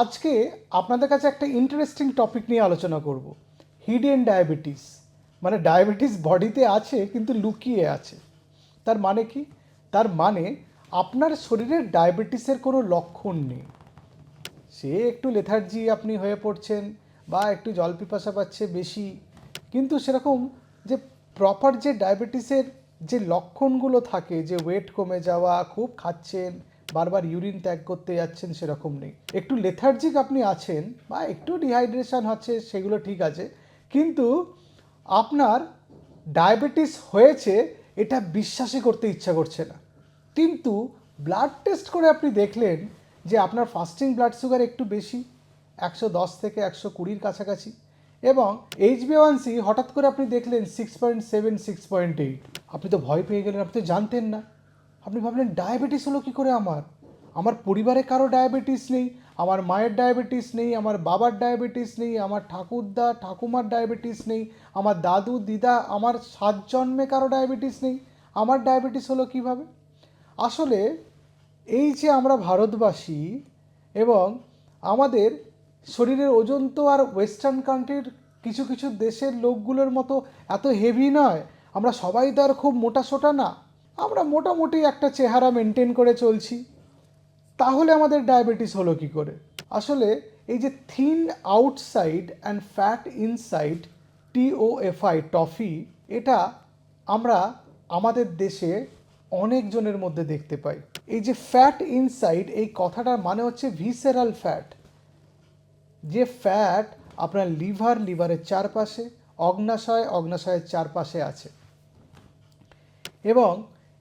আজকে আপনাদের কাছে একটা ইন্টারেস্টিং টপিক নিয়ে আলোচনা করব। হিডেন ডায়াবেটিস মানে ডায়াবেটিস বডিতে আছে কিন্তু লুকিয়ে আছে। তার মানে কি? তার মানে আপনার শরীরে ডায়াবেটিসের কোনো লক্ষণ নেই। সে একটু লেথার্জি আপনি হয়ে পড়ছেন বা একটু জল পিপাসা পাচ্ছে বেশি, কিন্তু সেরকম যে প্রপার যে ডায়াবেটিসের যে লক্ষণগুলো থাকে, যে ওয়েট কমে যাওয়া, খুব খাচ্ছেন বারবার ইউরিন ত্যাগ করতে যাচ্ছেন সেরকম নেই। একটু লেথার্জিক আপনি আছেন বা একটু ডিহাইড্রেশন হচ্ছে সেগুলো ঠিক আছে, কিন্তু আপনার ডায়াবেটিস হয়েছে এটা বিশ্বাসই করতে ইচ্ছা করছে না। কিন্তু ব্লাড টেস্ট করে আপনি দেখলেন যে আপনার ফাস্টিং ব্লাড সুগার একটু বেশি, একশো দশ থেকে একশো কুড়ির কাছাকাছি এবং এইচ সি হঠাৎ করে আপনি দেখলেন six point seven six point eight আপনি তো ভয় পেয়ে গেলেন, আপনি তো জানতেন না। আপনি ভাবলেন, ডায়াবেটিস হলো কী করে আমার? আমার পরিবারে কারও ডায়াবেটিস নেই, আমার মায়ের ডায়াবেটিস নেই, আমার বাবার ডায়াবেটিস নেই, আমার ঠাকুরদা, ঠাকুমার ডায়াবেটিস নেই, আমার দাদু, দিদা, আমার সাত জন্মে কারও ডায়াবেটিস নেই, আমার ডায়াবেটিস হলো কীভাবে? আসলে, এই যে আমরা ভারতবাসী এবং আমাদের শরীরের ওজন তো আর ওয়েস্টার্ন কান্ট্রির কিছু কিছু দেশের লোকগুলোর মতো এত হেভি নয়, আমরা সবাই তো আর খুব মোটা সোটা না। আমরা মোটামুটি একটা চেহারা মেনটেন করে চলছি। তাহলে আমাদের ডায়াবেটিস হলো কি করে? আসলে এই যে thin outside and fat inside TOFI toffee এটা আমরা আমাদের দেশে অনেকজনের মধ্যে দেখতে পাই। এই যে ফ্যাট ইনসাইড এই কথাটার মানে হচ্ছে ভিসেরাল ফ্যাট যে ফ্যাট আপনার লিভার লিভারের চারপাশে, অগ্নাশয়, অগ্নাশয়ের চারপাশে আছে। এবং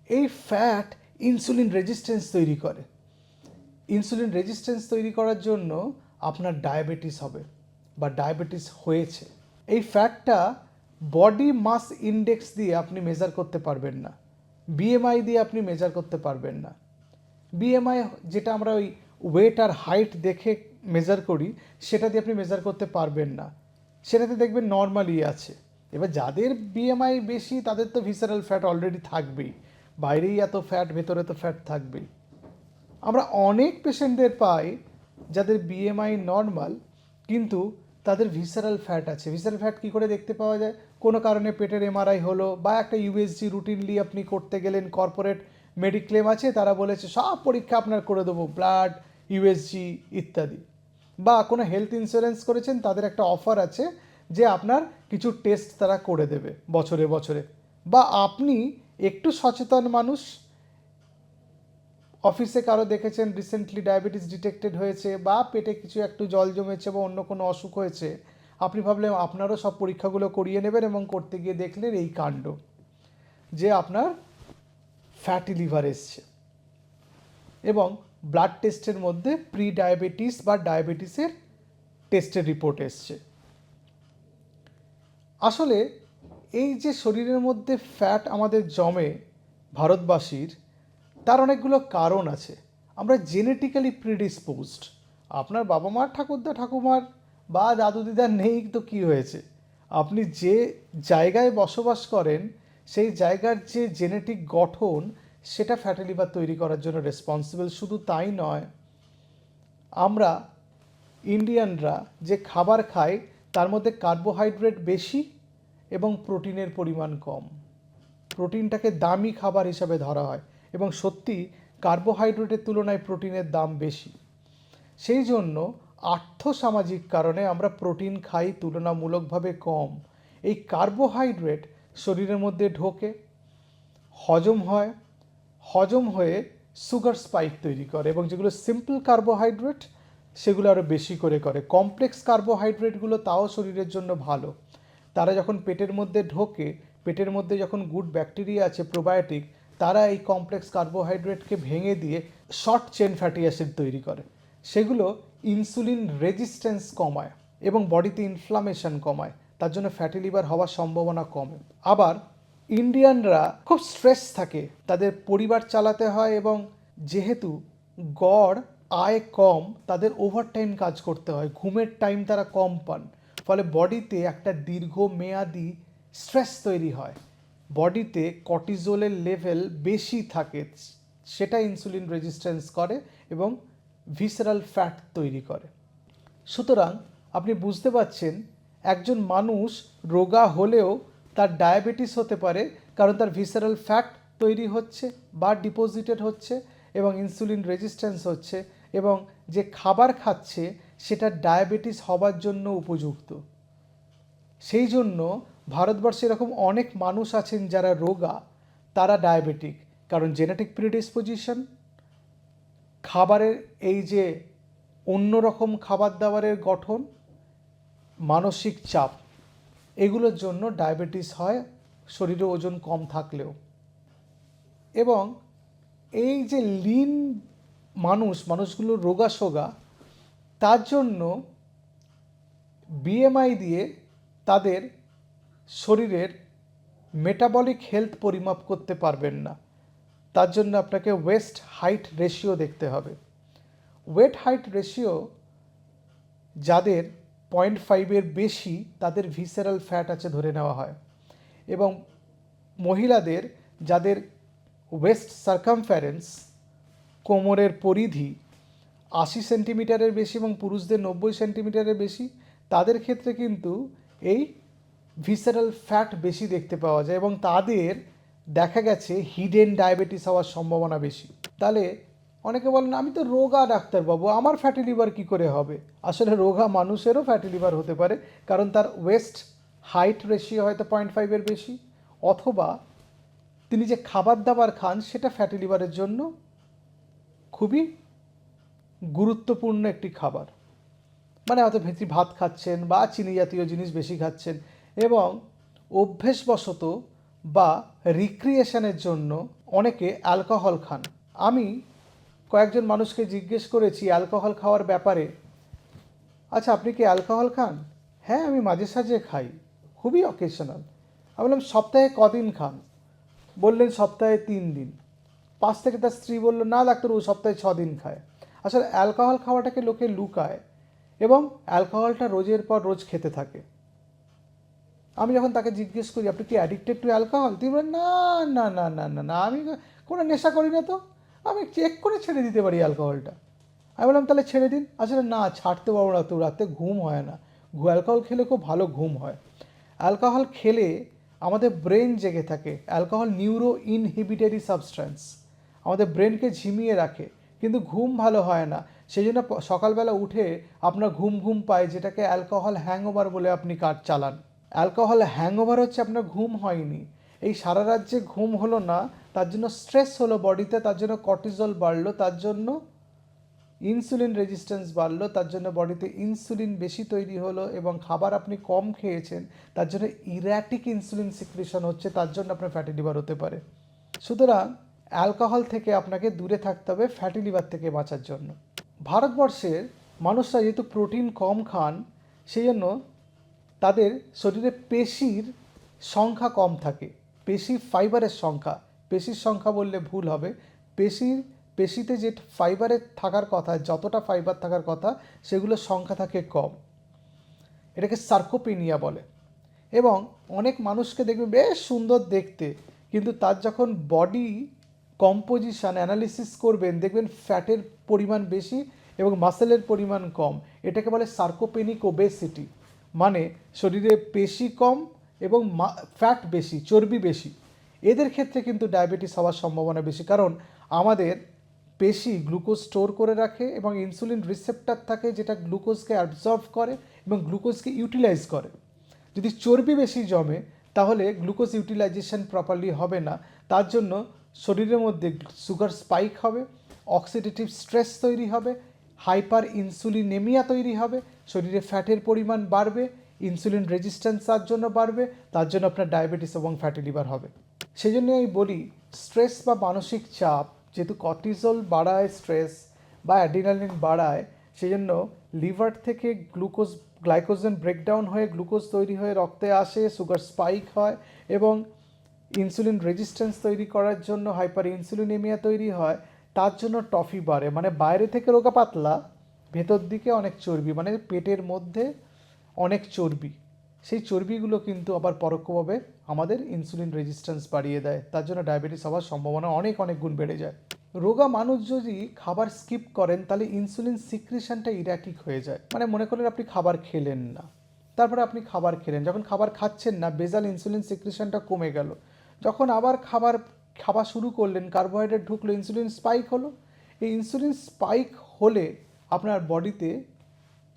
এই ফ্যাট ইনসুলিন রেজিস্ট্যান্স তৈরি করে। ইনসুলিন রেজিস্ট্যান্স তৈরি করার জন্য আপনার ডায়াবেটিস হবে বা ডায়াবেটিস হয়েছে। এই ফ্যাটটা বডি মাস ইন্ডেক্স দিয়ে আপনি মেজার করতে পারবেন না। বিএমআই দিয়ে আপনি মেজার করতে পারবেন না। বিএমআই যেটা আমরা ওই ওয়েট আর হাইট দেখে মেজার করি, সেটা দিয়ে আপনি মেজার করতে পারবেন না। সেটাতে দেখবেন নর্মালি আছে। এবার যাদের বিএমআই বেশি, তাদের তো ভিসারাল ফ্যাট অলরেডি থাকবেই। বাইরেই এত ফ্যাট ভেতরে তো ফ্যাট থাকবেই। আমরা অনেক পেশেন্টদের পাই যাদের বিএমআই নর্মাল কিন্তু তাদের ভিসারাল ফ্যাট আছে। ভিসারাল ফ্যাট কী করে দেখতে পাওয়া যায়? কোনো কারণে পেটের এমআরআই হলো বা একটা ইউএসজি রুটিনলি আপনি করতে গেলেন কর্পোরেট মেডিক্লেম আছে, তারা বলেছে সব পরীক্ষা আপনার করে দেবো ব্লাড ইউএসজি ইত্যাদি। বা কোনো হেলথ ইন্স্যুরেন্স করেছেন, তাদের একটা অফার আছে যে আপনার কিছু টেস্ট তারা করে দেবে বছরে বছরে। বা আপনি একটু সচেতন মানুষ। অফিসে কারও দেখেছেন রিসেন্টলি ডায়াবেটিস ডিটেক্টেড হয়েছে বা পেটে কিছু একটু জল জমেছে বা অন্য কোনো অসুখ হয়েছে। আপনি ভাবলেন, আপনারও সব পরীক্ষাগুলো করিয়ে নেবেন এবং করতে গিয়ে দেখলেন এই কাণ্ড যে আপনার ফ্যাটি লিভার এসছে। এবং ব্লাড টেস্টের মধ্যে প্রি ডায়াবেটিস বা ডায়াবেটিসের টেস্টের রিপোর্ট এসছে। আসলে এই যে শরীরের মধ্যে ফ্যাট আমাদের জমে ভারতবাসীর, তার অনেকগুলো কারণ আছে। আমরা জেনেটিক্যালি প্রিডিসপোজড আপনার বাবা মার ঠাকুরদা ঠাকুমার বা দাদু দিদার নেই তো কী হয়েছে? আপনি যে জায়গায় বসবাস করেন, সেই জায়গার যে জেনেটিক গঠন, সেটা ফ্যাটি লিভার তৈরি করার জন্য রেসপন্সিবল শুধু তাই নয়, আমরা ইন্ডিয়ানরা যে খাবার খাই, তার মধ্যে কার্বোহাইড্রেট বেশি এবং প্রোটিনের পরিমাণ কম। প্রোটিনটাকে দামি খাবার হিসাবে ধরা হয় এবং সত্যি কার্বোহাইড্রেটের তুলনায় প্রোটিনের দাম বেশি। সেই জন্য আর্থসামাজিক কারণে আমরা প্রোটিন খাই তুলনামূলকভাবে কম। এই কার্বোহাইড্রেট শরীরের মধ্যে ঢোকে, হজম হয়, হজম হয়ে সুগার স্পাইক তৈরি করে এবং যেগুলো সিম্পল কার্বোহাইড্রেট, সেগুলো আরও বেশি করে করে। কমপ্লেক্স কার্বোহাইড্রেটগুলো তাও শরীরের জন্য ভালো। তারা যখন পেটের মধ্যে ঢোকে, পেটের মধ্যে যখন গুড ব্যাকটেরিয়া আছে, প্রোবায়োটিক, তারা এই কমপ্লেক্স কার্বোহাইড্রেটকে ভেঙে দিয়ে শর্ট চেন ফ্যাটি অ্যাসিড তৈরি করে। সেগুলো ইনসুলিন রেজিস্ট্যান্স কমায় এবং বডিতে ইনফ্লামেশন কমায়, তার জন্য ফ্যাটি লিভার হওয়ার সম্ভাবনা কমে। আবার ইন্ডিয়ানরা খুব স্ট্রেস থাকে, তাদের পরিবার চালাতে হয় এবং যেহেতু গড়, আয় কম, তাদের ওভারটাইম কাজ করতে হয়, ঘুমের টাইম তারা কম পান। ফলে বডিতে একটা দীর্ঘমেয়াদী স্ট্রেস তৈরি হয়। বডিতে কর্টিজোলের লেভেল বেশি থাকে, সেটা ইনসুলিন রেজিস্ট্যান্স করে এবং ভিসারাল ফ্যাট তৈরি করে। সুতরাং আপনি বুঝতে পারছেন, একজন মানুষ রোগা হলেও তার ডায়াবেটিস হতে পারে কারণ তার ভিসারাল ফ্যাট তৈরি হচ্ছে বা ডিপোজিটেড হচ্ছে এবং ইনসুলিন রেজিস্ট্যান্স হচ্ছে এবং যে খাবার খাচ্ছে সেটা ডায়াবেটিস হবার জন্য উপযুক্ত। সেই জন্য ভারতবর্ষে এরকম অনেক মানুষ আছেন যারা রোগা, তারা ডায়াবেটিক। কারণ জেনেটিক প্রিডিসপোজিশন খাবারের এই যে অন্যরকম খাবার দাবারের গঠন, মানসিক চাপ, এগুলোর জন্য ডায়াবেটিস হয়, শরীরে ওজন কম থাকলেও। এবং এই যে লিন মানুষ, মানুষগুলো রোগা সোগা তার জন্য বিএমআই দিয়ে তাদের শরীরের মেটাবলিক হেলথ পরিমাপ করতে পারবেন না। তার জন্য আপনাকে ওয়েস্ট হাইট রেশিও দেখতে হবে। ওয়েট হাইট রেশিও যাদের পয়েন্ট ফাইভের বেশি তাদের ভিসেরাল ফ্যাট আছে ধরে নেওয়া হয়। এবং মহিলাদের যাদের ওয়েস্ট সার্কামফারেন্স কোমরের পরিধি আশি সেন্টিমিটারের বেশি এবং পুরুষদের নব্বই সেন্টিমিটারের বেশি, তাদের ক্ষেত্রে কিন্তু এই ভিসারাল ফ্যাট বেশি দেখতে পাওয়া যায় এবং তাদের দেখা গেছে হিডেন ডায়াবেটিস হওয়ার সম্ভাবনা বেশি। তাহলে অনেকে বলেন, আমি তো রোগা ডাক্তারবাবু, আমার ফ্যাটি লিভার কী করে হবে? আসলে রোগা মানুষেরও ফ্যাটি লিভার হতে পারে, কারণ তার ওয়েস্ট হাইট রেশিও হয়তো পয়েন্ট ফাইভের বেশি, অথবা তিনি যে খাবার দাবার খান, সেটা ফ্যাটি লিভারের জন্য খুবই গুরুত্বপূর্ণ একটি খাবার। মানে হয়তো ভেতরি ভাত খাচ্ছেন বা চিনি জাতীয় জিনিস বেশি খাচ্ছেন এবং অভ্যেসবশত বা রিক্রিয়েশনের জন্য অনেকে অ্যালকোহল খান। আমি কয়েকজন মানুষকে জিজ্ঞেস করেছি অ্যালকোহল খাওয়ার ব্যাপারে? আচ্ছা আপনি কি অ্যালকোহল খান? হ্যাঁ আমি মাঝে সাঝে খাই, খুবই অকেশনাল আমি বললাম, সপ্তাহে কদিন খান? বললেন, সপ্তাহে তিন দিন। পাশ থেকে তার স্ত্রী বলল, না ডাক্তার ও সপ্তাহে ছ দিন খায়। আসলে অ্যালকোহল খাওয়াটাকে লোকে লুকায় এবং অ্যালকোহলটা রোজের পর রোজ খেতে থাকে। আমি যখন তাকে জিজ্ঞেস করি, আপনি কি অ্যাডিক্টেড টু অ্যালকোহল তিনি বলেন, না না না না না না, আমি কোনো নেশা করি না তো। আমি চেক করে ছেড়ে দিতে পারি অ্যালকোহলটা আমি বললাম, তাহলে ছেড়ে দিন। আসলে না, ছাড়তে পারব না তো, রাতে ঘুম হয় না। অ্যালকোহল খেলে খুব ভালো ঘুম হয়। অ্যালকোহল খেলে আমাদের ব্রেন জেগে থাকে। অ্যালকোহল নিউরো ইনহিবিটারি সাবস্ট্যান্স আমাদের ব্রেনকে ঝিমিয়ে রাখে। কিন্তু ঘুম ভালো হয় না। সেই জন্য সকালবেলা উঠে আপনার ঘুম ঘুম পায়, যেটাকে অ্যালকোহল হ্যাংওভার বলে আপনি কাজ চালান। অ্যালকোহল হ্যাংওভার হচ্ছে আপনার ঘুম হয়নি। এই সারা রাত যে ঘুম হলো না, তার জন্য স্ট্রেস হলো বডিতে তার জন্য কর্টিজল বাড়লো, তার জন্য ইনসুলিন রেজিস্ট্যান্স বাড়লো, তার জন্য বডিতে ইনসুলিন বেশি তৈরি হলো এবং খাবার আপনি কম খেয়েছেন, তার জন্য ইরাটিক ইনসুলিন সিক্রেশন হচ্ছে, তার জন্য আপনার ফ্যাটি লিভার হতে পারে। সুতরাং অ্যালকোহল থেকে আপনাকে দূরে থাকতে হবে ফ্যাটি লিভার থেকে বাঁচার জন্য। ভারতবর্ষের মানুষরা যেহেতু প্রোটিন কম খান, সেই জন্য তাদের শরীরে পেশির সংখ্যা কম থাকে। পেশি ফাইবারের সংখ্যা। পেশির সংখ্যা বললে ভুল হবে। পেশির, পেশিতে যে ফাইবারের থাকার কথা, যতটা ফাইবার থাকার কথা, সেগুলোর সংখ্যা থাকে কম। এটাকে সার্কোপিনিয়া বলে। এবং অনেক মানুষকে দেখবে, বেশ সুন্দর দেখতে। কিন্তু তার যখন বডি কম্পোজিশন অ্যানালিসিস করবেন, দেখবেন ফ্যাটের পরিমাণ বেশি এবং মাসেলের পরিমাণ কম। এটাকে বলে সার্কোপেনিক ওবেসিটি মানে শরীরে পেশি কম এবং ফ্যাট বেশি, চর্বি বেশি। এদের ক্ষেত্রে কিন্তু ডায়াবেটিস হওয়ার সম্ভাবনা বেশি। কারণ আমাদের পেশি গ্লুকোজ স্টোর করে রাখে এবং ইনসুলিন রিসেপ্টার থাকে যেটা গ্লুকোজকে অ্যাবজর্ভ করে এবং গ্লুকোজকে ইউটিলাইজ করে। যদি চর্বি বেশি জমে, তাহলে গ্লুকোজ ইউটিলাইজেশন প্রপারলি হবে না। তার জন্য শরীরের মধ্যে সুগার স্পাইক হবে অক্সিডেটিভ স্ট্রেস তৈরি হবে হাইপার ইনসুলিনেমিয়া তৈরি হবে, শরীরে ফ্যাটের পরিমাণ বাড়বে ইনসুলিন রেজিস্ট্যান্স তার জন্য বাড়বে, তার জন্য আপনার ডায়াবেটিস এবং ফ্যাটি লিভার হবে। সেই জন্য আমি বলি স্ট্রেস বা মানসিক চাপ যেহেতু কর্টিজল বাড়ায় স্ট্রেস বা অ্যাডিনালিন বাড়ায় সেই জন্য লিভার থেকে গ্লুকোজ গ্লাইকোজেন ব্রেকডাউন হয়ে গ্লুকোজ তৈরি হয়ে রক্তে আসে সুগার স্পাইক হয় এবং ইনসুলিন রেজিস্ট্যান্স তৈরি করার জন্য হাইপার ইনসুলিনেমিয়া তৈরি হয়, তার জন্য টফি বাড়ে। মানে বাইরে থেকে রোগা পাতলা, ভেতর দিকে অনেক চর্বি মানে পেটের মধ্যে অনেক চর্বি। সেই চর্বিগুলো কিন্তু আবার পরোক্ষভাবে আমাদের ইনসুলিন রেজিস্ট্যান্স বাড়িয়ে দেয়। তার জন্য ডায়াবেটিস হওয়ার সম্ভাবনা অনেক অনেক গুণ বেড়ে যায়। রোগা মানুষ যদি খাবার স্কিপ করেন, তাহলে ইনসুলিন সিক্রেশনটা ইরাটিক হয়ে যায়। মানে মনে করেন আপনি খাবার খেলেন না। তারপরে আপনি খাবার খেলেন। যখন খাবার খাচ্ছেন না, বেজাল ইনসুলিন সিক্রেশনটা কমে গেল। আবার খাবার, খাওয়া শুরু করলেন কার্বোহাইড্রেট ঢুকলো ইনসুলিন স্পাইক হলো। এই ইনসুলিন স্পাইক হলে আপনার বডিতে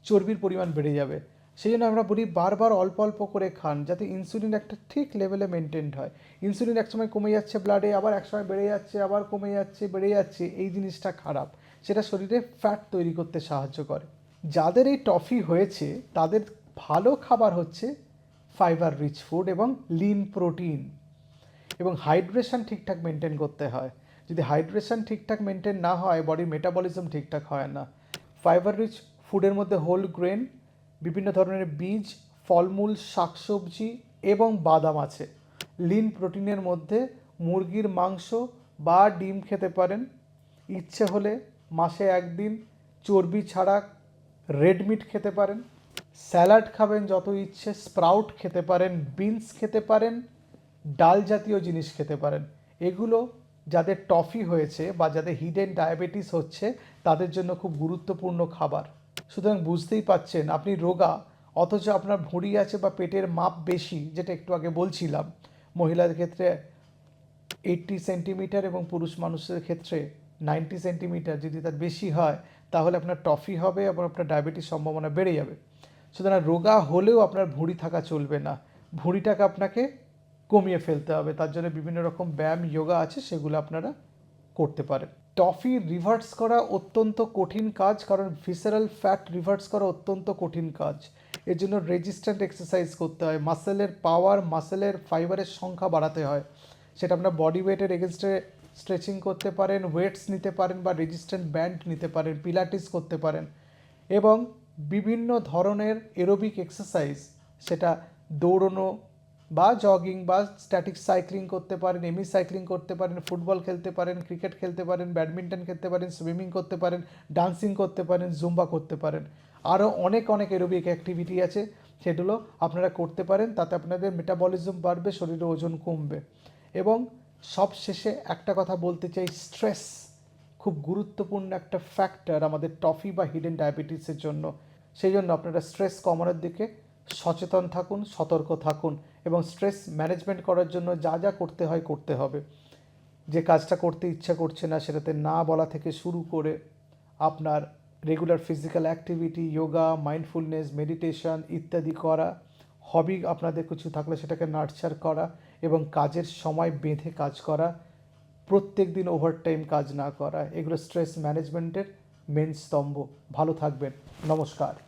চর্বির পরিমাণ বেড়ে যাবে। সেই জন্য আমরা বলি বারবার অল্প অল্প করে খান, যাতে ইনসুলিন একটা ঠিক লেভেলে মেনটেন্ড হয়। ইনসুলিন একসময় কমে যাচ্ছে ব্লাডে আবার একসময় বেড়ে যাচ্ছে, আবার কমে যাচ্ছে, বেড়ে যাচ্ছে। এই জিনিসটা খারাপ। সেটা শরীরে ফ্যাট তৈরি করতে সাহায্য করে। যাদের এই টফি হয়েছে, তাদের ভালো খাবার হচ্ছে ফাইবার রিচ ফুড এবং লিন প্রোটিন এবং হাইড্রেশন ঠিকঠাক মেনটেন করতে হয়। যদি হাইড্রেশন ঠিকঠাক মেনটেন না হয় বডির মেটাবলিজম ঠিকঠাক হয় না। ফাইবার রিচ ফুডের মধ্যে হোল গ্রেন বিভিন্ন ধরনের বীজ, ফলমূল, শাকসবজি এবং বাদাম আছে। লিন প্রোটিনের মধ্যে মুরগির মাংস বা ডিম খেতে পারেন। ইচ্ছে হলে মাসে একদিন চর্বি ছাড়া রেড মিট খেতে পারেন। স্যালাড খাবেন যত ইচ্ছে স্প্রাউট খেতে পারেন বিনস খেতে পারেন। ডাল জাতীয় জিনিস খেতে পারেন। এগুলো যাদের টফি হয়েছে বা যাদের হিডেন ডায়াবেটিস হচ্ছে, তাদের জন্য খুব গুরুত্বপূর্ণ খাবার। সুতরাং বুঝতেই পাচ্ছেন, আপনি রোগা, অথচ আপনার ভুঁড়ি আছে বা পেটের মাপ বেশি, যেটা একটু আগে বলছিলাম, মহিলাদের ক্ষেত্রে এইট্টি সেন্টিমিটার এবং পুরুষ মানুষের ক্ষেত্রে নাইনটি সেন্টিমিটার যদি তার বেশি হয়, তাহলে আপনার টফি হবে এবং আপনার ডায়াবেটিস সম্ভাবনা বেড়ে যাবে। সুতরাং রোগা হলেও আপনার ভুঁড়ি থাকা চলবে না। ভুঁড়িটাকে আপনাকে কমিয়ে ফেলতে হবে। তার জন্য বিভিন্ন রকম ব্যায়াম, যোগা আছে, সেগুলো আপনারা করতে পারেন। টফি রিভার্স করা অত্যন্ত কঠিন কাজ, কারণ ভিসারাল ফ্যাট রিভার্স করা অত্যন্ত কঠিন কাজ। এর জন্য রেজিস্ট্যান্ট এক্সারসাইজ করতে হয়। মাসেলের পাওয়ার মাসেলের ফাইবারের সংখ্যা বাড়াতে হয়। সেটা আপনার বডি ওয়েটের এগেনস্টে স্ট্রেচিং করতে পারেন ওয়েটস নিতে পারেন বা রেজিস্ট্যান্ট ব্যান্ড নিতে পারেন পিলাটিস করতে পারেন। এবং বিভিন্ন ধরনের এরোবিক এক্সারসাইজ সেটা দৌড়নো বা জগিং বা স্ট্যাটিক সাইক্লিং করতে পারেন এমি সাইক্লিং করতে পারেন ফুটবল খেলতে পারেন ক্রিকেট খেলতে পারেন ব্যাডমিন্টন খেলতে পারেন সুইমিং করতে পারেন ডান্সিং করতে পারেন জুম্বা করতে পারেন। আরও অনেক অনেক এরোবিক অ্যাক্টিভিটি আছে, সেগুলো আপনারা করতে পারেন, তাতে আপনাদের মেটাবলিজম বাড়বে, শরীরে ওজন কমবে। এবং সব শেষে একটা কথা বলতে চাই স্ট্রেস খুব গুরুত্বপূর্ণ একটা ফ্যাক্টর আমাদের টফি বা হিডেন ডায়াবেটিসের জন্য। সেই জন্য আপনারা স্ট্রেস কমানোর দিকে সচেতন থাকুন, সতর্ক থাকুন এবং স্ট্রেস ম্যানেজমেন্ট করার জন্য যা যা করতে হয় করতে হবে। যে কাজটা করতে ইচ্ছা করছে না, সেটাতে না বলা থেকে শুরু করে আপনার regular physical activity yoga mindfulness meditation ইত্যাদি করা হবি আপনাদের কিছু থাকলে সেটাকে নার্চার করা এবং কাজের সময় বেঁধে কাজ করা, প্রত্যেক দিন ওভারটাইম কাজ না করা, এগুলো স্ট্রেস ম্যানেজমেন্টের মেন স্তম্ভ। ভালো থাকবেন। নমস্কার।